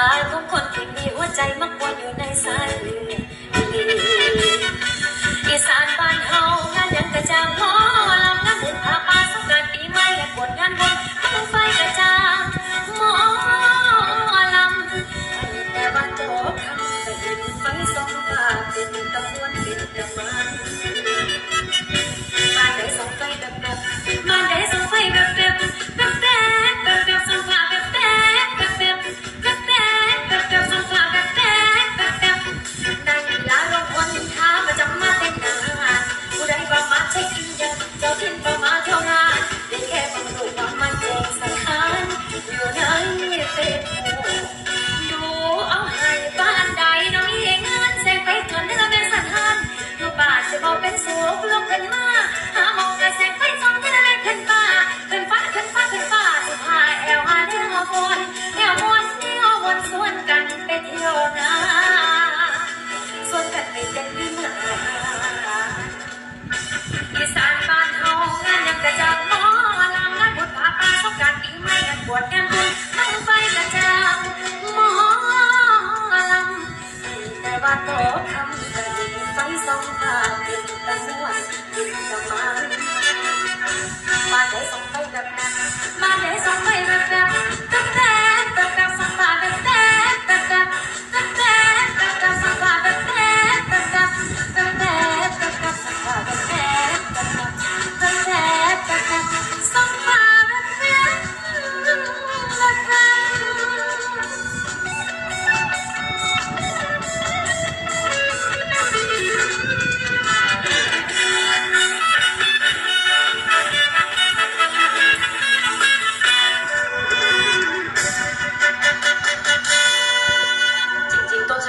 าทุกคนที่มีหัวใจมากวนอยู่ในสายเลือด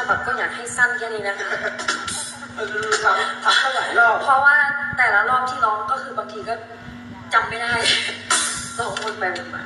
ฉบับก็อยากให้สั้นแค่นี้นะคะ ทำทำหลายรอบเพราะว่าแต่ละรอบที่ร้องก็คือบางทีก็จำไม่ได้ ร้องวนไปวนมา